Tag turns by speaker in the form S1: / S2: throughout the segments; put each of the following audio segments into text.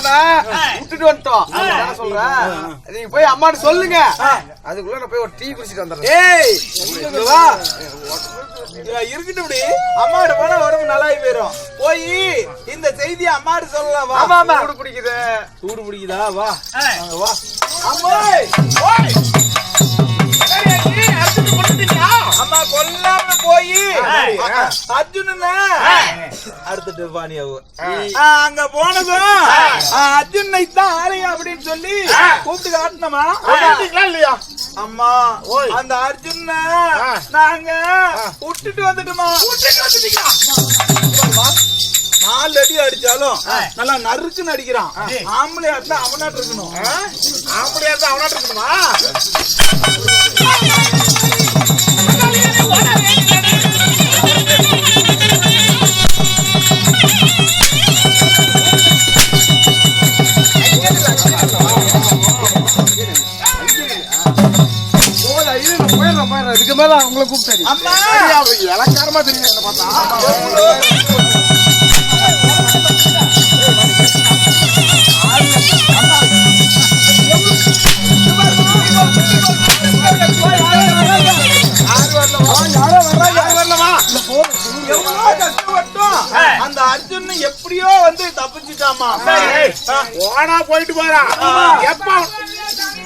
S1: என்னன்னா விட்டுட்டு வந்துட்டோம். என்ன சொல்ற நீங்க போய் அம்மாட்ட சொல்லுங்க. அதுக்குள்ள நான் போய் ஒரு டீ குடிச்சிட்டு வந்துடுறேன்.
S2: ஏய். இங்க வா. இருக்கட்டும் இப்படி அம்மாட்ட போனா உடம்பு நல்லா போயிரும். போய் இந்த செய்தியை அம்மாட்ட சொல்லலாம். வா.
S1: ஆமா சூடு பிடிக்குது.
S2: சூடு பிடிக்குதா? வா. வா. அம்மாய் ஓய். அம்மா கொல்லாம போய். அர்ஜுனனா அடுத்துட்டு பாணியாவு அங்க போனதும் அர்ஜுனை தான் ஆலயம் அப்படின்னு சொல்லி கூப்பிட்டு காட்டினமா
S3: இல்லையா
S2: அம்மா அந்த அர்ஜுன நாங்க விட்டுட்டு வந்துட்டோமா நாலு அடி அடிச்சாலும் நல்லா நறுக்குன்னு அடிக்கிறான் ஆம்பளை இருந்தா அவனாட்டு இருக்கணும்
S3: அப்படியா இருந்தா அவனாட்டு இருக்கணுமா
S1: மேல உங்களை கூப்பிட்டாரு.
S2: அம்மா!
S1: இலக்காரமா தெரியும் என்ன பார்த்தா?
S2: அந்த அர்ஜுன் எப்படியோ வந்து தப்பிச்சுட்டாமா
S3: ஓனா போயிட்டு போறா எப்ப?
S4: இதான்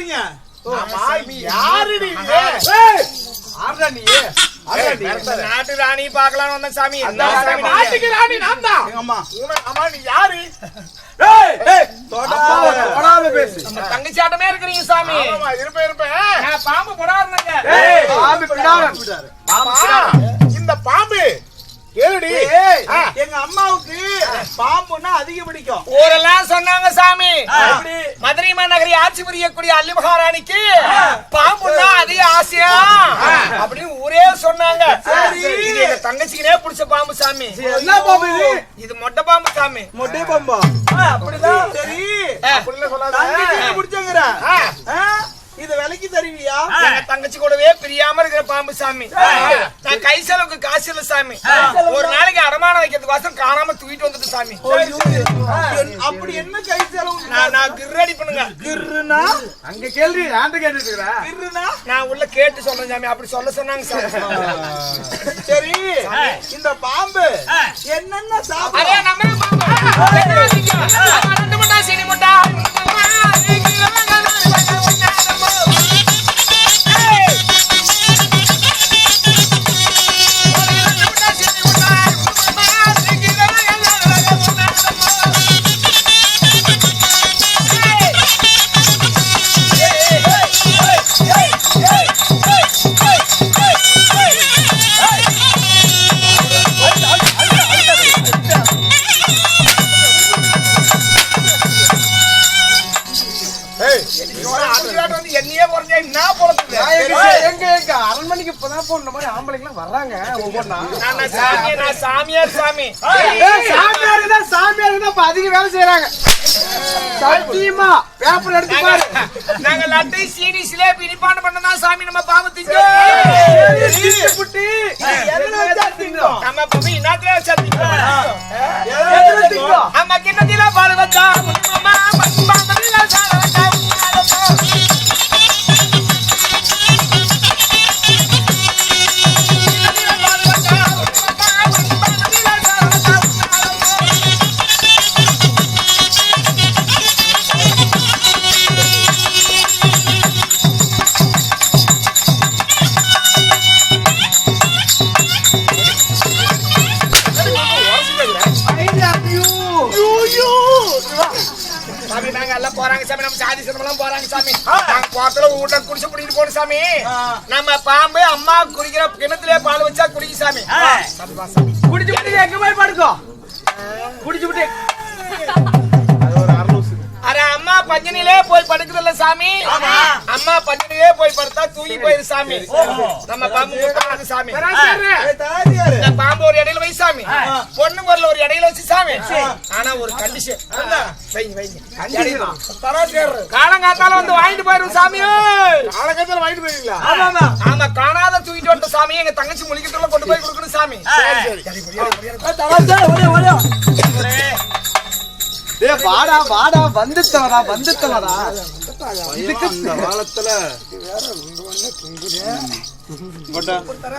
S2: வரீங்க
S3: யாருடி
S1: நீ.
S4: நாட்டு ராணி வந்த சாமி.
S3: நாட்டுக்கு ராணி நான் தான்.
S2: அம்மா?
S3: அம்மா நீ யாரு?
S4: தங்கச்சாட்டமே இருக்கிறீங்க சாமி.
S3: இருப்பேன் இருப்பேன்.
S4: பாம்பு போடாருங்க
S3: ஆ.
S2: எங்க அம்மாவுக்கு பாம்புன்னா அதிக பிடிக்கும்.
S4: ஊரெல்லாம் சொன்னாங்க சாமி? மதுரை மாநகரி ஆட்சி புரியக்கூடிய அல்லி மகாராணிக்கு பாம்புன்னா அதிக ஆசையா? அப்படின்னு ஊரே சொன்னாங்க. எங்க தங்கச்சிக்குனே பிடிச்ச பாம்பு சாமி.
S1: என்ன பாம்பு இது?
S4: இது மொட்டை பாம்பு சாமி.
S2: மொட்டை பாம்பா? அப்படிதான். சரி. பிடிச்சங்கிற. தருவியா
S4: எங்க தங்கச்சி கூடவே பிரியாம இருக்கிற பாம்பு சாமி நான் கை செலவுக்கு காசு இல்ல சாமி ஒரு நாளைக்கு அடமானம் வைக்கிறதுக்கு வாசம் காணாம தூக்கிட்டு வந்துட்டு சாமி
S2: அப்படி என்ன கை செலவு
S4: நான் நான் கிர்ரடி பண்ணுங்க
S2: கிருனா
S1: அங்க கேள்வி கேட்டுட்டு இருக்கிற
S2: கிருனா
S4: நான் உள்ள கேட்டு சொல்றேன் சாமி அப்படி சொல்ல சொன்னாங்க சாமி
S2: சரி இந்த பாம்பு என்னென்ன சாப்பிடும்
S4: நம்ம பாம்பு சீனி முட்டா வந்து என்னையே குறைஞ்சா என்ன பொறுத்துது
S1: எங்க எங்க அரண்மனைக்கு இப்பதான் போன மாதிரி ஆம்பளைங்க வர்றாங்க ஒவ்வொன்னா.
S4: நான் நான் சாமி நான் சாமியார் சாமி.
S1: சாமியார் தான் சாமியார் தான் அதிக வேலை செய்யறாங்க சத்தியமா பேப்பர் எடுத்து பாரு.
S4: நாங்க லட்டை சீனி சிலேபி இனிப்பான பண்ணதா சாமி நம்ம
S1: புட்டி.
S4: நம்ம பாம்பு இன்னாத்திலே
S1: திங்கோ
S4: அம்மா கிண்ணத்தில பால் வச்சா அம்மா பாம்புல சால சிரமெல்லாம் போறாங்க சாமி. நாங்க போறதுல வீட்டை குடிச்சு குடிட்டு போகணும் சாமி. நம்ம பாம்பு அம்மா குடிக்கிற கிணத்துல பால் வச்சா குடிக்கும் சாமி.
S1: குடிச்சு புட்டி எங்க போய் படுக்கோ? குடிச்சு புட்டி
S4: அरे அம்மா பஞ்சனிலே போய் படுக்குதுல்ல சாமி? அம்மா பஞ்சனிலே போய் படுத்தா தூங்கி போயிரு சாமி. நம்ம பாம்பு சாமி. இந்த பாம்பு ஒரு இடையில வை சாமி. பொண்ணு பொருள் ஒரு இடையில வச்சு சாமி. ஆனா ஒரு கண்டிஷன் வைங்க வைங்க. காலங்காத்தால வந்து வாங்கிட்டு போயிரும் சாமி
S3: காலகட்டத்தில் வாங்கிட்டு போயிருங்களா
S4: ஆமா காணாத தூக்கிட்டு வந்துட்ட சாமி எங்க தங்கச்சி முழிக்கிட்டுல கொண்டு போய் கொடுக்கணும் சாமி.
S1: டேய் வாடா வாடா வந்துட்டவரா வந்துட்டவரா இதுக்கு
S2: காலத்துல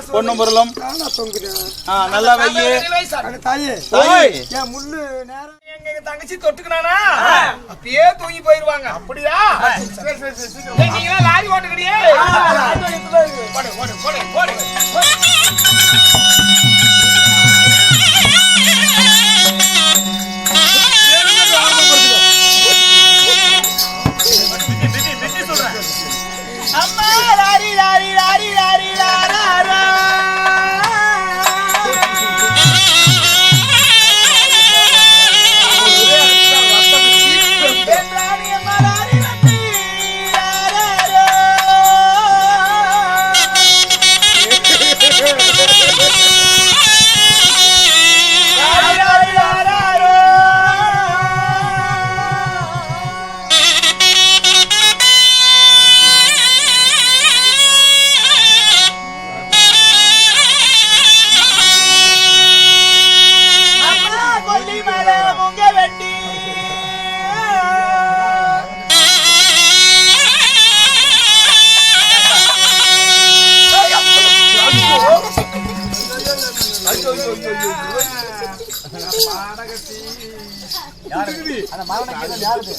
S2: பொண்ணு பொருளும் ஆ, நல்லா வையே
S4: இடையில வை சாமி.
S2: ஓய்
S4: எங்க எங்க தங்கச்சி தொட்டுக்கினானா அப்படியே தூங்கி போயிருவாங்க
S3: அப்படியா
S4: லாரி ஓட்டுக்கிறியே போடு போடு போடு போடு லாரி லாரி லாரா யாரு அந்த மரணம் யாருது?